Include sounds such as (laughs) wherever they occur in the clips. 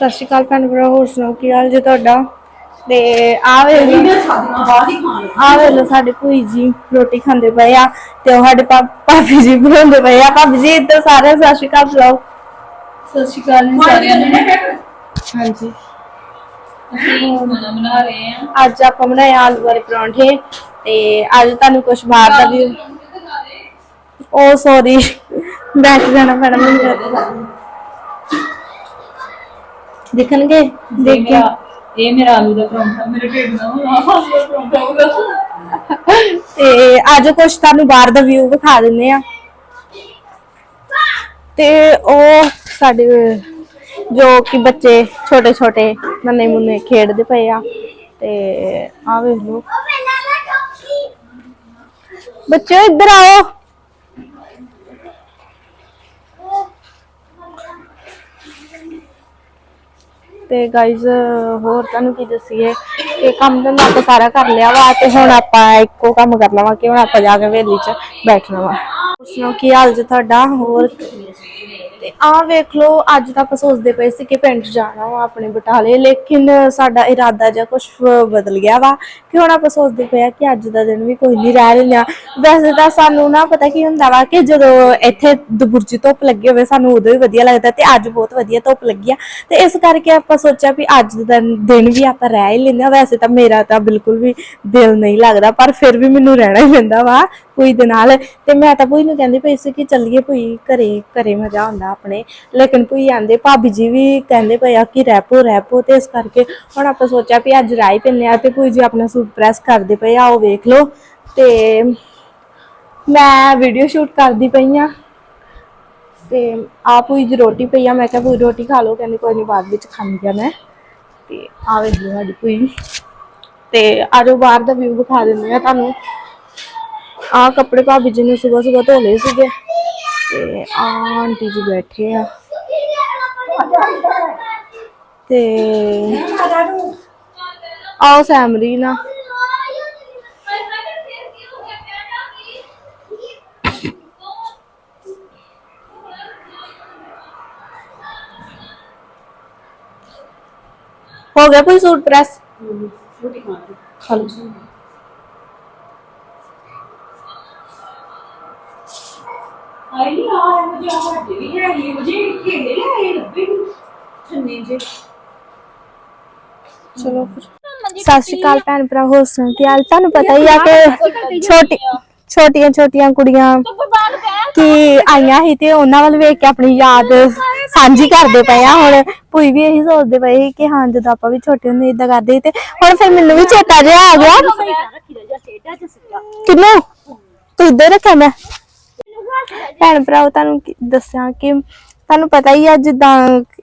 ਸਤਿ ਸ਼੍ਰੀ ਅਕਾਲ ਭੈਣ ਭਰਾ ਹੋਰ ਸੁਣਾਓ ਕੀ ਹਾਲ ਜੇ ਤੁਹਾਡਾ? ਤੇ ਆ ਵੇ ਆ ਵੇ ਲੋ ਸਾਡੇ ਭੂਈ ਜੀ ਰੋਟੀ ਖਾਂਦੇ ਪਏ ਆ ਤੇ ਉਹ ਸਾਡੇ ਪਾ- ਭਾਬੀ ਜੀ ਬਣਾਉਂਦੇ ਪਏ ਆ। ਭਾਬੀ ਜੀ ਇੱਧਰ ਸਾਰੇ ਸਤਿ ਸ਼੍ਰੀ ਅਕਾਲ ਬੁਲਾਓ। ਸਤਿ ਸ਼੍ਰੀ ਅਕਾਲ ਜੀ ਸਾਰਿਆਂ ਨੂੰ। ਹਾਂਜੀ। ਅਸੀਂ ਖਾਣਾ ਬਣਾ ਰਹੇ ਹਾਂ ਅੱਜ ਆਪਾਂ ਬਣਾਏ ਆਲੂ ਵਾਲੇ ਪਰੌਂਠੇ ਤੇ ਅੱਜ ਤੁਹਾਨੂੰ ਕੁਝ ਬਾਹਰ ਦਾ ਵੀ ਉਹ ਸੌਰੀ ਬੈਠ ਜਾਣਾ ਪੈਣਾ ਮੈਨੂੰ। ਦੇਖਣਗੇ? ਦੇਖ ਕੇ। ਮੇਰਾ ਇਹ ਮੇਰਾ ਆਲੂ ਦਾ ਪਰੌਂਠਾ ਮੇਰੇ ਢਿੱਡ ਨਾਲ ਆਲੂ ਦਾ ਪਰੌਂਠਾ ਹੋਊਗਾ। ਤੇ ਅੱਜ ਕੁਝ ਤੁਹਾਨੂੰ ਬਾਹਰ ਦਾ ਵਿਊ ਵਿਖਾ ਦਿੰਦੇ ਆ ਤੇ ਉਹ ਸਾਡੇ ਜੋ ਕਿ ਬੱਚੇ ਛੋਟੇ ਛੋਟੇ ਨੰਨੇ ਮੁੰਨੇ ਖੇਡਦੇ ਪਏ ਆ। ਤੇ ਆ ਵੇਖ ਲਓ। ਬੱਚੇ ਇੱਧਰ ਆਓ। ਤੇ ਗਾਇਜ਼ ਹੋਰ ਤੁਹਾਨੂੰ ਕੀ ਦੱਸੀਏ? ਇਹ ਕੰਮ ਤਾਂ ਆਪਾਂ ਸਾਰਾ ਕਰ ਲਿਆ ਵਾ ਤੇ ਹੁਣ ਆਪਾਂ ਇੱਕੋ ਕੰਮ ਕਰਨਾ ਵਾ ਕਿ ਹੁਣ ਆਪਾਂ ਜਾ ਕੇ ਵੇਲੀ 'ਚ ਬੈਠਣਾ ਵਾ। ਸੁਣੋ ਕੀ ਹਾਲ ਜੀ ਤੁਹਾਡਾ? ਹੋਰ ਤੇ ਆਹ ਵੇਖ ਲਓ, ਅੱਜ ਤਾਂ ਆਪਾਂ ਸੋਚਦੇ ਪਏ ਸੀ ਕਿ ਪਿੰਡ ਜਾਣਾ ਵਾ ਆਪਣੇ ਬਟਾਲੇ, ਲੇਕਿਨ ਸਾਡਾ ਇਰਾਦਾ ਜਿਹਾ ਕੁਝ ਬਦਲ ਗਿਆ ਵਾ ਕਿ ਹੁਣ ਆਪਾਂ ਸੋਚਦੇ ਪਏ ਆ ਕਿ ਅੱਜ ਦਾ ਦਿਨ ਵੀ ਕੋਈ ਨਹੀਂ ਰਹਿ ਰਿਹਾ। ਵੈਸੇ ਤਾਂ ਸਾਨੂੰ ਨਾ ਪਤਾ ਕੀ ਹੁੰਦਾ ਵਾ ਕਿ ਜਦੋਂ ਇੱਥੇ ਦੁਬੁਰਜੀ ਧੁੱਪ ਲੱਗੀ ਹੋਵੇ, ਸਾਨੂੰ ਉਦੋਂ ਹੀ ਵਧੀਆ ਲੱਗਦਾ ਤੇ ਅੱਜ ਬਹੁਤ ਵਧੀਆ ਧੁੱਪ ਲੱਗੀ ਆ। ਤੇ ਇਸ ਕਰਕੇ ਆਪਾਂ ਸੋਚਿਆ ਵੀ ਅੱਜ ਦਾ ਦਿਨ- ਵੀ ਆਪਾਂ ਰਹਿ ਹੀ ਲੈਂਦੇ ਆ। ਵੈਸੇ ਤਾਂ ਮੇਰਾ ਤਾਂ ਬਿਲਕੁਲ ਵੀ ਦਿਲ ਨਹੀਂ ਲੱਗਦਾ, ਪਰ ਫਿਰ ਵੀ ਮੈਨੂੰ ਰਹਿਣਾ ਹੀ ਪੈਂਦਾ ਵਾ। ਭੂਈ ਦੇ ਨਾਲ। ਤੇ ਮੈਂ ਤਾਂ ਭੂਈ ਨੂੰ ਕਹਿੰਦੀ ਪਈ ਸੀ ਕਿ ਚੱਲੀਏ ਭੂਈ ਘਰੇ ਘਰੇ ਮਜ਼ਾ ਆਉਂਦਾ ਆਪਣੇ। ਲੇਕਿਨ ਭੂਈ ਆਂਦੇ, ਭਾਬੀ ਜੀ ਵੀ ਕਹਿੰਦੇ ਪਏ ਆ ਕਿ ਰਹਿਪੋ ਰਹਿਪੋ ਤੇ ਇਸ ਕਰਕੇ ਹੁਣ ਆਪਾਂ ਸੋਚਿਆ ਵੀ ਅੱਜ ਰਾਈ ਪੈਨੇ ਆ ਤੇ ਭੂਈ ਜੀ ਆਪਣਾ ਸੂਟ ਪ੍ਰੈਸ ਕਰਦੇ ਪਏ ਆ, ਉਹ ਵੇਖ ਲਓ। ਤੇ ਮੈਂ ਵੀਡੀਓ ਸ਼ੂਟ ਕਰਦੀ ਪਈ ਆ। ਤੇ ਆ ਭੂਈ ਜੀ ਰੋਟੀ ਪਈ ਆ, ਮੈਂ ਕਿਹਾ ਭੂਈ ਰੋਟੀ ਖਾ ਲਓ, ਕਹਿੰਦੀ ਕੋਈ ਨਹੀਂ ਬਾਅਦ ਵਿੱਚ ਖਾਂਦੀ ਆ ਮੈਂ। ਤੇ ਆ ਵੇਖ ਲਓ ਸਾਡੀ ਭੂਈ। ਤੇ ਆਜੋ ਬਾਹਰ ਦਾ ਵਿਊ ਵਿਖਾ ਦਿੰਦੇ ਆ ਤੁਹਾਨੂੰ। ਆ ਕੱਪੜੇ ਭਾਬੀ ਜੀ ਨੇ ਸਵੇਰ ਸਵੇਰ ਧੋ ਲਏ ਸੀਗੇ ਤੇ ਆ ਆਂਟੀ ਜੀ ਬੈਠੇ ਆ। ਤੇ ਆਓ ਸੈਮਰੀ ਨਾ। ਹੋ ਗਿਆ ਕੋਈ ਸੂਟ ਪ੍ਰੈਸ ਚਲੋ ਆਈ ਨਹੀਂ ਆ ਮੁਝੇ ਆ ਵੱਡੇ ਵੀ ਹੈ ਇਹ ਮੁਝੇ ਖੇਡੇ ਲੈ ਲੱਭੇ ਛੰਨੇ ਜੇ। ਚਲੋ ਫਿਰ। ਸਤਿ ਸ਼੍ਰੀ ਅਕਾਲ ਭੈਣ ਭਰਾ ਹੋਰ ਸੁਣਾਓ ਕੀ ਹਾਲ? ਤੁਹਾਨੂੰ ਪਤਾ ਹੀ ਆ ਕਿ ਛੋਟੀ ਛੋਟੀਆਂ ਛੋਟੀਆਂ ਕੁੜੀਆਂ ਕਿ ਆਈਆਂ ਸੀ ਤੇ ਉਹਨਾਂ ਵੱਲ ਵੇਖ ਕੇ ਆਪਣੀ ਯਾਦ ਸਾਂਝੀ ਕਰਦੇ ਪਏ ਆ। ਹੁਣ ਭੂਈ ਵੀ ਇਹੀ ਸੋਚਦੇ ਪਏ ਸੀ ਕਿ ਹਾਂ ਜਦੋਂ ਆਪਾਂ ਵੀ ਛੋਟੇ ਹੁੰਦੇ ਇਦਾਂ ਕਰਦੇ ਸੀ ਤੇ ਹੁਣ ਫਿਰ ਮੈਨੂੰ ਵੀ ਚੇਤਾ ਜਿਹਾ ਆ ਗਿਆ। ਕਿੰਨੂੰ? ਤੂੰ ਇੱਧਰ ਰੱਖਿਆ ਮੈਂ। ਭੈਣ ਭਰਾਓ ਤੁਹਾਨੂੰ ਕੀ- ਦੱਸਿਆ ਕਿ ਤੁਹਾਨੂੰ ਪਤਾ ਹੀ ਆ ਜਿੱਦਾਂ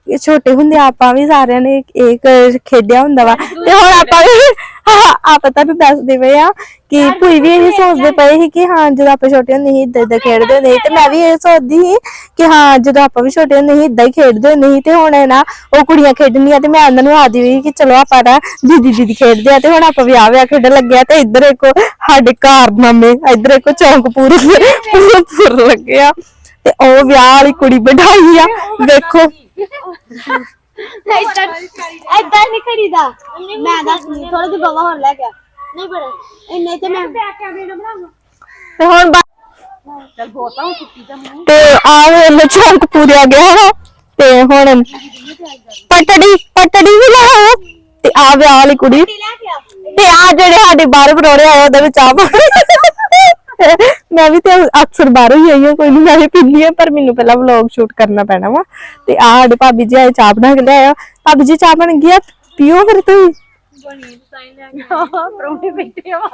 ਇਹ ਛੋਟੇ ਹੁੰਦੇ ਆਪਾਂ ਵੀ ਸਾਰਿਆਂ ਨੇ ਇੱਕ ਖੇਡਿਆ ਹੁੰਦਾ ਵਾ। ਤੇ ਹੁਣ ਆਪਾਂ ਵੀ (laughs) ਆਪਾਂ ਤੁਹਾਨੂੰ ਦੱਸਦੇ ਪਏ ਆ ਕਿ ਭੂਈ ਵੀ ਇਹ ਸੋਚਦੇ ਪਏ ਸੀ ਕਿ ਹਾਂ ਜਦੋਂ ਆਪਾਂ ਛੋਟੇ ਹੁੰਦੇ ਸੀ ਇਦਾਂ ਇਦਾਂ ਖੇਡਦੇ ਹੁੰਦੇ ਸੀ। ਤੇ ਮੈਂ ਵੀ ਇਹ ਸੋਚਦੀ ਸੀ ਕਿ ਹਾਂ ਜਦੋਂ ਆਪਾਂ ਵੀ ਛੋਟੇ ਹੁੰਦੇ ਸੀ ਇਦਾਂ ਹੀ ਖੇਡਦੇ ਹੁੰਦੇ ਸੀ। ਤੇ ਹੁਣ ਨਾ ਉਹ ਕੁੜੀਆਂ ਖੇਡਣੀਆਂ ਤੇ ਮੈਂ ਉਹਨਾਂ ਨੂੰ ਆਦੀ ਵੀ ਕਿ ਚਲੋ ਆਪਾਂ ਨਾ ਦੀਦੀ ਦੀਦੀ ਖੇਡਦੇ ਆ। ਤੇ ਹੁਣ ਆਪਾਂ ਵਿਆਹ ਵਿਆਹ ਖੇਡਣ ਲੱਗਿਆ ਤੇ ਇੱਧਰ ਇੱਕ ਸਾਡੇ ਕਾਰਨਾਮੇ ਇੱਧਰ ਇੱਕ ਚੌਂਕ ਪੂਰੇ ਪੂਰੇ ਪੂਰ ਲੱਗਿਆ ਤੇ ਉਹ ਵਿਆਹ ਵਾਲੀ ਕੁੜੀ ਬਿਠਾਈ ਆ ਵੇਖੋ। ਏਦਾਂ ਨਹੀਂ ਕਰੀਦਾ। ਮੈਂ ਦੱਸ ਥੋੜਾ ਜਿਹਾ ਬਾਵਾ ਹੋਰ ਲੈ ਗਿਆ ਨਹੀਂ ਪਰ ਇੰਨੇ ਤੇ ਮੈਂ ਤੇ ਹੁਣ ਬਾ- ਤੇ ਆ ਵੇਲੇ ਚੌਂਕ ਪੂਰਿਆ ਗਿਆ ਵਾ ਤੇ ਹੁਣ ਪਟੜੀ ਪਟੜੀ ਵੀ ਲਾਓ ਤੇ ਆ ਵਿਆਹ ਵਾਲੀ ਕੁੜੀ। ਲੈ ਗਿਆ ਤੇ ਆ ਜਿਹੜੇ ਸਾਡੇ ਬਾਹਰ ਪਰੋੜੇ ਆਏ ਉਹਦੇ ਵਿੱਚ ਆ। ਮੈਂ ਵੀ ਤੇ ਅਕਸਰ ਬਾਹਰੋਂ ਹੀ ਆਈ ਹਾਂ ਕੋਈ ਨਹੀਂ ਮੈਂ ਵੀ ਪੀਂਦੀ ਹਾਂ ਪਰ ਮੈਨੂੰ ਪਹਿਲਾਂ ਵਲੌਗ ਸ਼ੂਟ ਕਰਨਾ ਪੈਣਾ ਵਾ। ਤੇ ਆ ਸਾਡੇ ਭਾਬੀ ਜੀ ਆਏ ਚਾਹ ਬਣਾ ਕੇ ਲਿਆਇਆ ਭਾਬੀ ਜੀ ਚਾਹ ਬਣ ਗਈ ਆ? ਪੀਓ ਫਿਰ ਤੁਸੀਂ। ਆ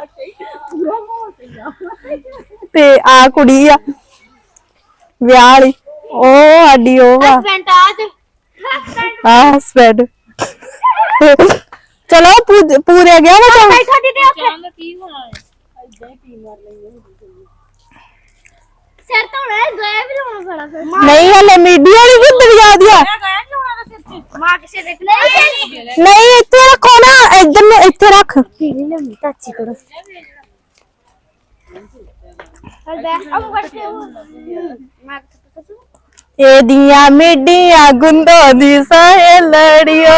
ਤੇ ਆ ਕੁੜੀ ਆ ਵਿਆਹ ਵਾਲੀ। ਉਹ ਸਾਡੀ ਉਹ ਵਾ ਹਸਬੈਂਡ ਆਜ ਆ ਹਸਬੈਂਡ ਚਲੋ ਪੂ- ਪੂਰੇ ਗਿਆ ਵਾ ਚਾਹ? ਬੈਠਾ ਦੀ ਤੇ ਚਾਹ ਕੀ ਹੋਣਾ ਹੈ। ਸਿਰ ਲੈ ਲਾਉਣਾ ਫਿਰ। ਨਹੀਂ ਹਲੇ ਮੀਡੀਆ ਵਾਲੀ ਕਿੱਧਰ ਜਾਂਦੀ ਆ। ਮਾਂ ਕਿਸੇ ਦੇ ਨਹੀਂ ਨਹੀਂ ਇੱਥੇ ਰੱਖੋ ਨਾ ਇੱਧਰ ਨੂੰ ਇੱਥੇ ਰੱਖ। ਨਹੀਂ ਲੈਣੀ ਟੱਚੀ ਕਰੋ ਮੈਂ ਇਹਦੀਆਂ ਮਿੱਡੀਆਂ ਗੁੰਦੋਂ ਦੀ ਸਹੇਲੜੀਓ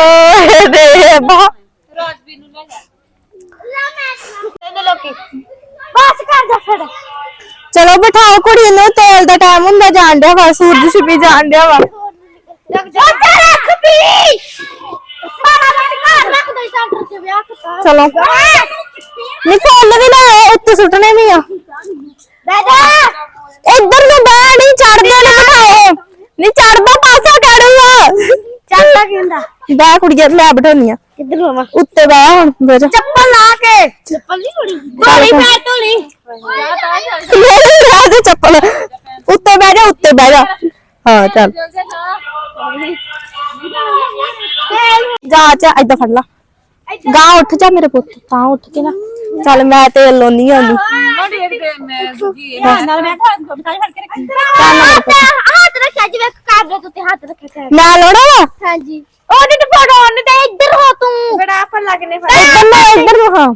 ਦੇ ਬਾ ਇਹਨੇ ਲੋਕੀ ਬਸ ਕਰ ਜਾ ਫਿਰ। ਚਲੋ ਬਿਠਾਓ ਕੁੜੀ ਨੂੰ ਤੇਲ ਦਾ ਟਾਈਮ ਹੁੰਦਾ ਜਾਣ ਡਿਆ ਵਾ ਸੂਰਜ ਛਿਪੀ ਜਾਣ ਡਿਆ ਵਾ। ਰੱਖ ਜਾ। ਰੱਖ ਪੀ ਬਾਰਾ ਮਿੰਟ ਘਰ ਰੱਖ ਦੇ ਸੈਂਟਰ ਚ ਵਿਆਹ ਕਰਤਾ ਚਲੋ। ਨਹੀਂ ਫੁੱਲ ਵੀ ਲਾਓ ਉੱਤੇ ਸੁੱਟਣੇ ਵੀ ਆ। ਦਾਦਾ ਇੱਧਰ ਨੂੰ ਬਹਿ ਨਹੀਂ ਚੜਦੇ ਨੇ ਬਿਠਾਓ। ਨਹੀਂ ਚੜਦਾ ਪਾਸਾ ਕਰੂਗਾ ਚੱਲਦਾ ਕਿੰਦਾ ਬਹਿ ਕੁੜੀਏ ਮੈਂ ਬਿਠਾਉਣੀ ਆ। ਕਿੱਧਰ ਹੋਵਾਂ ਉੱਤੇ ਬਹਿ ਹੁਣ ਬਹਿ ਜਾ। ਚੱਪਲ ਲਾ ਕੇ। ਚੱਪਲ ਨਹੀਂ ਹੋਣੀ ਧੋਲੀ ਮੈਂ ਧੋਲੀ। ਮੇਰੇ ਵਿਆਹ ਦੇ ਚੱਪਲ। ਉੱਤੇ ਬਹਿ ਜਾ ਉੱਤੇ ਬਹਿ ਜਾ। ਹਾਂ ਚੱਲ। ਜਾ ਚਾ ਏਦਾਂ ਫੜ ਲਾ। ਗਾ ਉੱਠ ਜਾ ਮੇਰੇ ਪੁੱਤ ਤਾਂ ਉੱਠ ਕੇ ਨਾ। ਚੱਲ ਮੈਂ ਤੇ ਲੋਨੀ ਆ ਉਹਨੂੰ। ਨਾਲ ਮੈਂ ਹੱਥ ਰੱਖਿਆ ਜਿਵੇਂ ਕਾਬਲੇ ਉੱਤੇ ਹੱਥ ਰੱਖਿਆ ਕਰ ਮੈਂ ਲੋੜਾ ਵਾ? ਹਾਂਜੀ। ਉਹਨੇ ਤੇ ਫੜੋ ਉਹਨੇ ਤੇ ਇੱਧਰ ਹੋ ਤੂੰ। ਬੜਾ ਆਪਾਂ ਲੱਗਨੇ ਫੜ। ਇੱਧਰ ਨੂੰ ਇੱਧਰ ਨੂੰ ਹਾਂ।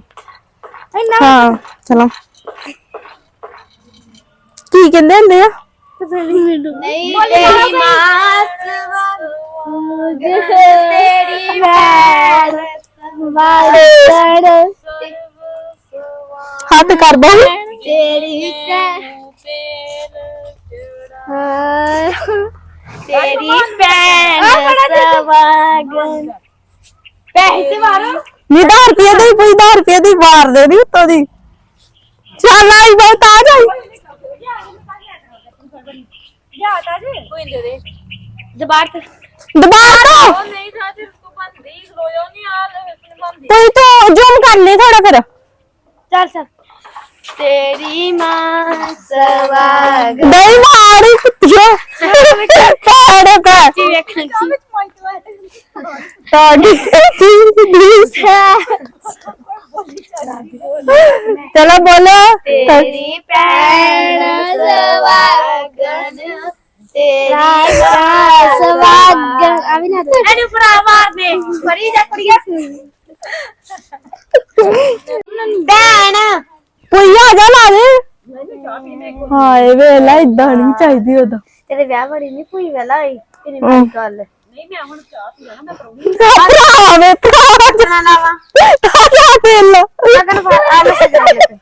ਹਾਂ ਚਲੋ। ਕੀ ਕਹਿੰਦੇ ਹੁੰਦੇ ਆ? ਨਹੀਂ ਤੇਰੀ ਮਾਸ ਤੇਰੀ ਵੈਰ ਵਾਲੜ ਹੱਥ ਕਰ ਦੋ। ਤੇਰੀ ਤੇਰੀ ਸਵਾਗਨ ਪੈਸੇ ਮਾਰੋ ਨੀ 10 ਰੁਪਏ ਦੇ ਕੋਈ 10 ਰੁਪਏ ਦੀ ਵਾਰ ਦੇ ਦੀ ਉੱਤੋਂ ਦੀ। ਚੱਲ ਆਈ ਬਹੁਤ ਆ ਜਾਈ। ਦਬਾਰ ਤੇ। ਦੁਬਾਰਾ ਤੋਂ ਤੂੰ ਤੋਂ ਜ਼ੂਮ ਕਰ ਲੈ ਥੋੜਾ ਫਿਰ। ਚੱਲ ਚੱਲ ਤੇਰੀ ਮਾਂ ਸਵਾਗਨ ਨਹੀਂ ਮਾਰੀ ਕੁੱਤੀਏ ਪਾੜੇ ਪੈ। ਜੀ ਵੇਖਣ ਚ ਤੁਹਾਡੀ ਚਲੋ ਬੋਲੋ। ਤੇਰੀ ਭੈਣ ਸਵਾਗਨ ਤੇਰੀ ਮਾਂ ਸਵਾਗਨ ਆ ਵੀ ਨਾ ਇਹਨੂੰ ਭਰਾ ਮਾਰ ਦੇ। ਫਰੀ ਜਾ ਕੁੜੀਆ ਭੈਣ। ਕੋਈ ਆ ਜਾ ਲਾ ਦੇ। ਹਾਏ ਵੇਲਾ ਇਦਾਂ ਨਹੀਂ ਚਾਹੀਦੀ ਉਹਦਾ। ਤੇਰੇ ਵਿਆਹ ਵਾਲੀ ਨਹੀਂ ਕੋਈ ਵੇਲਾ ਹੋਈ ਤੇਰੀ। ਗੱਲ। ਭਰਾ ਵੇ ਭਰਾ ਨਾ ਲਾਵਾ ਤਾਜਾ ਤੇਲ ਲਗਨ ਆ ਮੈਂ ਸਜਾ ਦੇ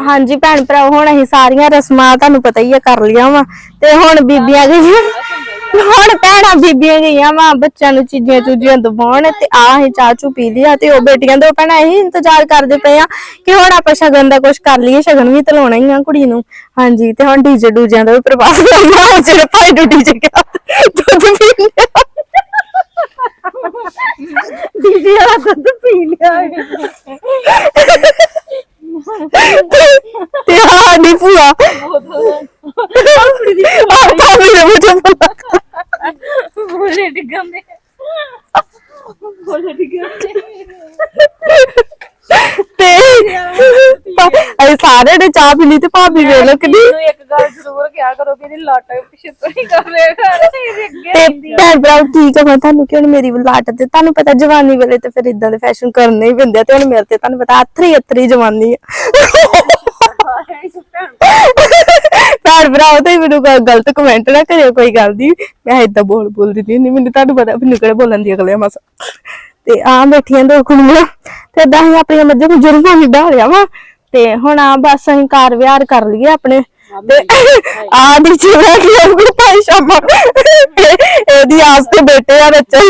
ਹਾਂਜੀ ਭੈਣ ਭਰਾ ਹੁਣ ਅਸੀਂ ਸਾਰੀਆਂ ਰਸਮਾਂ ਤੁਹਾਨੂੰ ਪਤਾ ਹੀ ਆ ਕਰ ਲੀਆਂ ਵਾ। ਤੇ ਹੁਣ ਬੀਬੀਆਂ ਗਈਆਂ ਹੁਣ ਭੈਣਾਂ ਬੀਬੀਆਂ ਗਈਆਂ ਵਾ ਬੱਚਿਆਂ ਨੂੰ ਚੀਜ਼ੀਆਂ ਚੂਜੀਆਂ ਦਵਾਉਣ ਤੇ ਆ ਅਸੀਂ ਚਾਹ ਚੂ ਪੀ ਲਿਆ ਤੇ ਉਹ ਬੇਟੀਆਂ ਦੋ ਭੈਣਾਂ ਇਹੀ ਇੰਤਜ਼ਾਰ ਕਰਦੇ ਪਏ ਆ ਕਿ ਹੁਣ ਆਪਾਂ ਸ਼ਗਨ ਦਾ ਕੁਝ ਕਰ ਲਈਏ ਸ਼ਗਨ ਵੀ ਤਲਾਉਣਾ ਹੀ ਆ ਕੁੜੀ ਨੂੰ। ਹਾਂਜੀ ਤੇ ਹੁਣ ਡੀਜੇ ਡੂਜਿਆਂ ਦਾ ਵੀ ਪ੍ਰਬੰਧ ਕਰਨਾ ਜਿਹੜੇ ਭਾਈ ਨੂੰ ਡੀਜੇ ਗਿਆ ਦੁੱਧ ਪੀ ਲਿਆ। ਡੀਜੇ ਵਾਲਾ ਦੁੱਧ ਪੀ ਲਿਆ। ਤੇ ਆ ਨਹੀਂ ਭੂਆ। ਆਪਾਂ ਵੀ ਨੇ ਮੁਝੇ ਬੋਲਾ ਬੋਲੇ ਡਿੱਗਾਂਦੇ ਬੋਲੇ ਡਿੱਗਾਂਦੇ ਤੇ ਅਸੀਂ ਸਾਰੇ ਨੇ ਚਾਹ ਪੀ ਲਈ ਤੇ ਭਾਬੀ ਵੇਖ ਲੋ ਕਿੰਨੀ ਨੂੰ ਇੱਕ ਗੱਲ ਜ਼ਰੂਰ ਕਿਹਾ ਕਰੋ ਕਿ ਇਹਦੀ ਲੱਟ ਪਿੱਛੇ ਤੋਂ ਨਹੀਂ ਕਰ ਰਿਹਾ ਘਰ ਇਹਦੇ ਅੱਗੇ ਤੇ ਭੈਣ ਭਰਾ ਠੀਕ ਆ ਮੈਂ ਤੁਹਾਨੂੰ ਕਿਉਂ ਮੇਰੀ ਲਾਟ ਤੇ ਤੁਹਾਨੂੰ ਪਤਾ ਜਵਾਨੀ ਵੇਲੇ ਤੇ ਫਿਰ ਇਦਾਂ ਦੇ ਫੈਸ਼ਨ ਕਰਨੇ ਹੀ ਪੈਂਦੇ ਆ ਤੇ ਹੁਣ ਮੇਰੇ ਤੇ ਤੁਹਾਨੂੰ ਪਤਾ ਅਥਰੀ ਅਥਰੀ ਜਵਾਨੀ ਆ। ਭੈਣ ਭਰਾ ਤੇ ਮੈਨੂੰ ਕੋਈ ਗਲਤ ਕਮੈਂਟ ਨਾ ਕਰਿਓ, ਕੋਈ ਗੱਲ ਦੀ ਮੈਂ ਇਦਾਂ ਬੋਲ ਬੋਲ ਦਿੰਦੀ ਹੁੰਦੀ। ਮੈਨੂੰ ਤੁਹਾਨੂੰ ਪਤਾ ਮੈਨੂੰ ਕਿਹੜੇ ਬੋਲਣ ਦੀ ਅਗਲੇ ਮਸ ਤੇ ਆ ਬੈਠੀਆਂ ਦੋ ਕੁੜੀਆਂ। ਤੇ ਏਦਾਂ ਹੀ ਆਪਣੀਆਂ ਮੱਝਾਂ ਗੁਜਰੀਆਂ ਵੀ ਲਿਆ ਵਾ ਤੇ ਹੁਣ ਆ ਬਸ ਅਸੀਂ ਕਾਰ ਵਿਹਾਰ ਕਰ ਲਈਏ ਆਪਣੇ। ਤੇ ਆ ਦੀ ਚਿਹਰਾ ਕੀ ਉਹ ਭਾਈ ਸ਼ਾਮਾ। ਇਹਦੀ ਆਸ ਤੇ ਬੈਠੇ ਆ ਬੱਚੇ।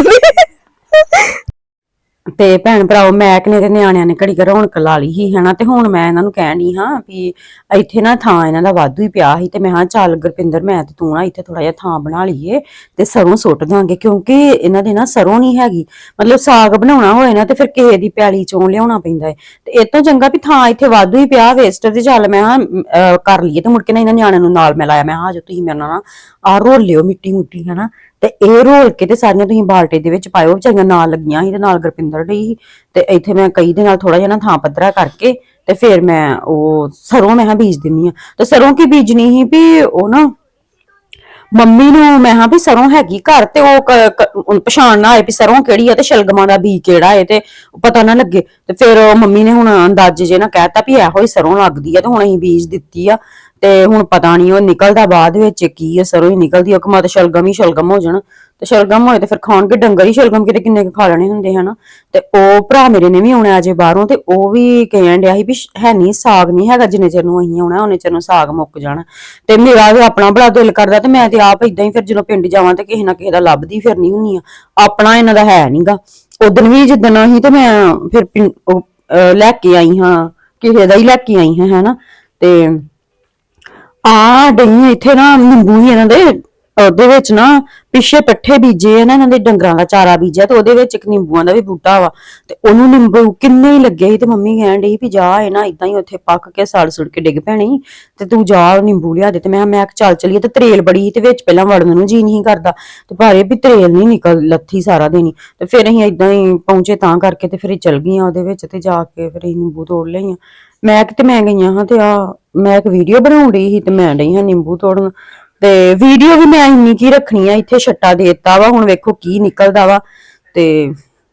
ਤੇ ਭੈਣ ਭਰਾਓ ਮੈਂ ਕਿਨੇ ਤੇ ਨਿਆਣਿਆਂ ਨੇ ਘੜੀ ਘਰ ਰੌਣਕ ਲਾ ਲਈ ਸੀ ਹਨਾ? ਤੇ ਹੁਣ ਮੈਂ ਇਹਨਾਂ ਨੂੰ ਕਹਿਣ ਡਈ ਹਾਂ ਵੀ ਇੱਥੇ ਨਾ ਥਾਂ ਇਹਨਾਂ ਦਾ ਵਾਧੂ ਹੀ ਪਿਆ ਸੀ ਤੇ ਮੈਂ ਹਾਂ ਚੱਲ ਗੁਰਪਿੰਦਰ ਮੈਂ ਤੇ ਤੂੰ ਨਾ ਇੱਥੇ ਥੋੜਾ ਜਿਹਾ ਥਾਂ ਬਣਾ ਲਈਏ ਤੇ ਸਰੋਂ ਸੁੱਟ ਦਾਂਗੇ ਕਿਉਂਕਿ ਇਹਨਾਂ ਦੇ ਨਾ ਸਰੋਂ ਨਹੀਂ ਹੈਗੀ। ਮਤਲਬ ਸਾਗ ਬਣਾਉਣਾ ਹੋਏ ਨਾ ਤੇ ਫਿਰ ਕਿਸੇ ਦੀ ਪਿਆਲੀ ਚੋਂ ਲਿਆਉਣਾ ਪੈਂਦਾ ਹੈ। ਤੇ ਇਹ ਤੋਂ ਚੰਗਾ ਵੀ ਥਾਂ ਇੱਥੇ ਵਾਧੂ ਹੀ ਪਿਆ ਵੇਸਟ ਤੇ ਚੱਲ ਮੈਂ ਹਾਂ ਅਹ, ਕਰ ਲਈਏ ਤੇ ਮੁੜ ਕੇ ਨਾ ਇਹਨਾਂ ਨਿਆਣਿਆਂ ਨੂੰ ਨਾਲ ਮੈਂ ਲਾਇਆ ਮੈਂ ਹਾਂ ਜੋ ਤੁਸੀਂ ਮੇਰੇ ਨਾਲ ਨਾ ਆ ਰੋਲ ਲਿਓ ਮਿੱਟੀ ਮੁੱਟੀ ਹਨਾ? ਤੇ ਇਹ ਰੋਲ ਕੇ ਤੇ ਸਾਰੀਆਂ ਤੁਸੀਂ ਬਾਲਟੇ ਦੇ ਵਿੱਚ ਪਾਇਓ, ਵਿਚਾਰੀਆਂ ਨਾਲ ਲੱਗੀਆਂ ਸੀ ਤੇ ਨਾਲ ਗੁਰਪਿੰਦਰ ਡਈ ਸੀ। ਤੇ ਇੱਥੇ ਮੈਂ ਕਈ ਦੇ ਨਾਲ ਥੋੜਾ ਜਿਹਾ ਨਾ ਥਾਂ ਪੱਧਰਾ ਕਰਕੇ ਤੇ ਫਿਰ ਮੈਂ ਉਹ ਸਰੋਂ ਮੈਂ ਹਾਂ ਬੀਜ ਦਿੰਨੀ ਆ। ਤੇ ਸਰੋਂ ਕੀ ਬੀਜਣੀ ਸੀ ਵੀ ਉਹ ਨਾ ਮੰਮੀ ਨੂੰ ਮੈਂ ਹਾਂ ਵੀ ਸਰੋਂ ਹੈਗੀ ਘਰ ਤੇ ਉਹ ਪਛਾਣ ਨਾ ਆਏ ਵੀ ਸਰੋਂ ਕਿਹੜੀ ਆ ਤੇ ਸ਼ਲਗਮਾਂ ਦਾ ਬੀਜ ਕਿਹੜਾ ਹੈ ਤੇ ਪਤਾ ਨਾ ਲੱਗੇ। ਤੇ ਫਿਰ ਮੰਮੀ ਨੇ ਹੁਣ ਅੰਦਾਜ਼ੇ ਜੇ ਨਾ ਕਹਿਤਾ ਵੀ ਇਹੋ ਹੀ ਸਰੋਂ ਲੱਗਦੀ ਆ ਤੇ ਹੁਣ ਅਸੀਂ ਬੀਜ ਦਿੱਤੀ ਆ। ਤੇ ਹੁਣ ਪਤਾ ਨਹੀਂ ਉਹ ਨਿਕਲਦਾ ਬਾਅਦ ਵਿੱਚ ਕੀ ਅਸਰ ਹੋਈ ਨਿਕਲਦੀ ਉਹ ਕਮਾ ਤੇ ਸ਼ਲਗਮ ਹੀ ਸ਼ਲਗਮ ਹੋ ਜਾਣ। ਤੇ ਸ਼ਲਗਮ ਹੋਏ ਤੇ ਫਿਰ ਖਾਣਗੇ, ਡੰਗਰ ਹੀ ਸ਼ਲਗਮ ਕਿਤੇ ਕਿੰਨੇ ਖਾ ਲੈਣੇ ਹੁੰਦੇ, ਹਨਾ? ਤੇ ਉਹ ਭਰਾ ਮੇਰੇ ਨੇ ਵੀ ਆਉਣਾ ਅਜੇ ਬਾਹਰੋਂ ਤੇ ਉਹ ਵੀ ਕਹਿਣ ਡਿਆ ਸੀ ਵੀ ਹੈ ਨਹੀਂ ਸਾਗ ਨਹੀਂ ਹੈਗਾ, ਜਿੰਨੇ ਚਿਰ ਨੂੰ ਅਸੀਂ ਆਉਣਾ, ਉਹਨੇ ਚਿਰ ਨੂੰ ਸਾਗ ਮੁੱਕ ਜਾਣਾ। ਤੇ ਮੇਰਾ ਵੀ ਆਪਣਾ ਬੜਾ ਦਿਲ ਕਰਦਾ ਤੇ ਮੈਂ ਤੇ ਆਪ ਇਦਾਂ ਹੀ ਫਿਰ ਜਦੋਂ ਪਿੰਡ ਜਾਵਾਂ ਤੇ ਕਿਸੇ ਨਾ ਕਿਸੇ ਦਾ ਲੱਭਦੀ ਫਿਰਨੀ ਹੁੰਨੀ ਆ। ਆਪਣਾ ਇਹਨਾਂ ਦਾ ਹੈ ਨਹੀਂਗਾ ਉਦੋਂ ਵੀ ਜਿੱਦਣ ਅਸੀਂ ਤੇ ਮੈਂ ਫਿਰ ਲੈ ਕੇ ਆਈ ਹਾਂ, ਕਿਸੇ ਦਾ ਹੀ ਲੈ ਕੇ ਆਈ ਹਾਂ, ਹੈਨਾ? ਤੇ ਆ ਡਈ ਇੱਥੇ ਨਾ ਨਿੰਬੂ ਹੀ ਇਹਨਾਂ ਦੇ, ਉਹਦੇ ਵਿੱਚ ਨਾ ਪਿੱਛੇ ਪੱਠੇ ਬੀਜੇ ਆ ਨਾ ਇਹਨਾਂ ਦੇ ਡੰਗਰਾਂ ਦਾ ਚਾਰਾ ਬੀਜਿਆ ਤੇ ਉਹਦੇ ਵਿੱਚ ਇੱਕ ਨਿੰਬੂਆਂ ਦਾ ਵੀ ਬੂਟਾ ਵਾ ਤੇ ਉਹਨੂੰ ਨਿੰਬੂ ਕਿੰਨੇ ਹੀ ਲੱਗੇ ਸੀ ਤੇ ਮੰਮੀ ਕਹਿਣ ਡਈ ਵੀ ਜਾ ਇਹ ਨਾ ਇਦਾਂ ਹੀ ਉੱਥੇ ਪੱਕ ਕੇ ਸੜ ਸੁੜ ਕੇ ਡਿੱਗ ਪੈਣੀ ਤੇ ਤੂੰ ਜਾ ਨਿੰਬੂ ਲਿਆ ਦੇ ਤੇ ਮੈਂ ਕਿਹਾ ਮੈਂ ਕਿਹਾ, ਚੱਲ ਚਲੀਏ ਤੇ ਤਰੇਲ ਬੜੀ ਸੀ ਤੇ ਵਿੱਚ ਪਹਿਲਾਂ ਵੜਨ ਨੂੰ ਜੀ ਨਹੀਂ ਕਰਦਾ ਤੇ ਪਰ ਵੀ ਤਰੇਲ ਨਹੀਂ ਨਿਕਲ, ਲੱਥੀ ਸਾਰਾ ਦਿਨ ਹੀ ਤੇ ਫਿਰ ਅਸੀਂ ਇਦਾਂ ਹੀ ਪਹੁੰਚੇ ਤਾਂ ਕਰਕੇ ਤੇ ਫਿਰ ਇਹ ਚਲ ਗਈਆਂ ਉਹਦੇ ਵਿੱਚ ਤੇ ਜਾ ਕੇ ਫਿਰ ਅਸੀਂ ਨਿੰਬੂ ਤੋੜ ਲਈਆਂ। ਮੈਂ ਕਿਤੇ ਮੈਂ ਗਈਆਂ ਹਾਂ ਤੇ ਆ ਮੈਂ ਇੱਕ ਵੀਡੀਓ ਬਣਾਉਣ ਰਹੀ ਸੀ ਤੇ ਮੈਂ ਡਈ ਹਾਂ ਨਿੰਬੂ ਤੋੜਨ। ਤੇ ਵੀਡੀਓ ਵੀ ਮੈਂ ਇੰਨੀ ਕੀ ਰੱਖਣੀ ਆ, ਇੱਥੇ ਛੱਟਾ ਦੇ ਦਿੱਤਾ ਵਾ, ਹੁਣ ਵੇਖੋ ਕੀ ਨਿਕਲਦਾ ਵਾ। ਤੇ